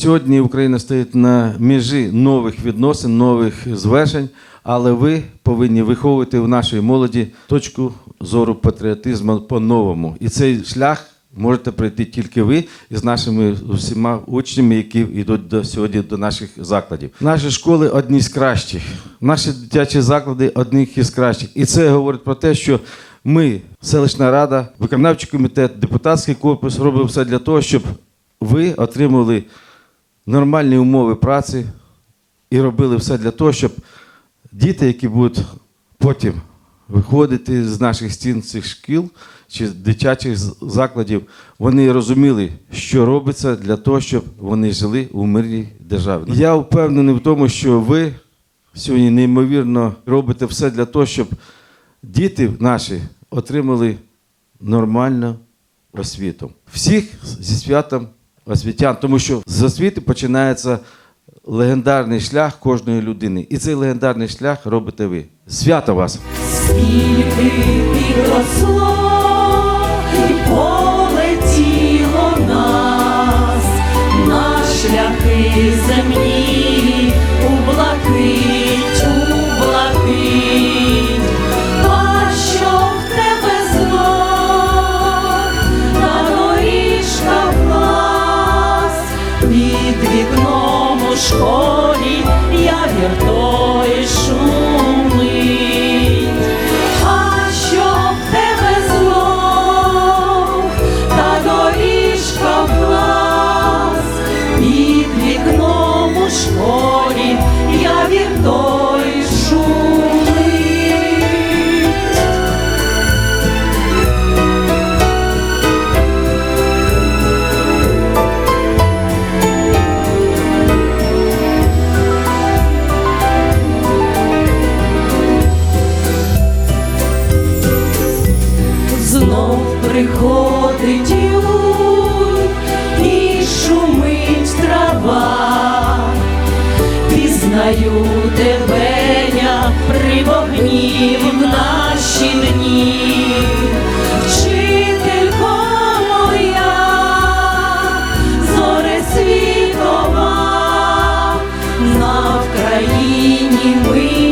Сьогодні Україна стоїть на межі нових відносин, нових звершень, але ви повинні виховувати в нашій молоді точку зору патріотизму по-новому. І цей шлях можете пройти тільки ви із нашими всіма учнями, які йдуть до сьогодні до наших закладів. Наші школи одні з кращих, наші дитячі заклади одні із кращих. І це говорить про те, що ми, селищна рада, виконавчий комітет, депутатський корпус робимо все для того, щоб ви отримали нормальні умови праці і робили все для того, щоб діти, які будуть потім виходити з наших стін цих шкіл чи дитячих закладів, вони розуміли, що робиться для того, щоб вони жили у мирній державі. Я впевнений в тому, що ви сьогодні неймовірно робите все для того, щоб діти наші отримали нормальну освіту. Всіх зі святом освітян, тому що з освіти починається легендарний шлях кожної людини. І цей легендарний шлях робите ви. Свято вас! Скільки підросло і полетіло нас на шляхи земні школі я віртою приходить юнь і шумить трава, пізнаю тебе, я при вогні в наші дні. Ми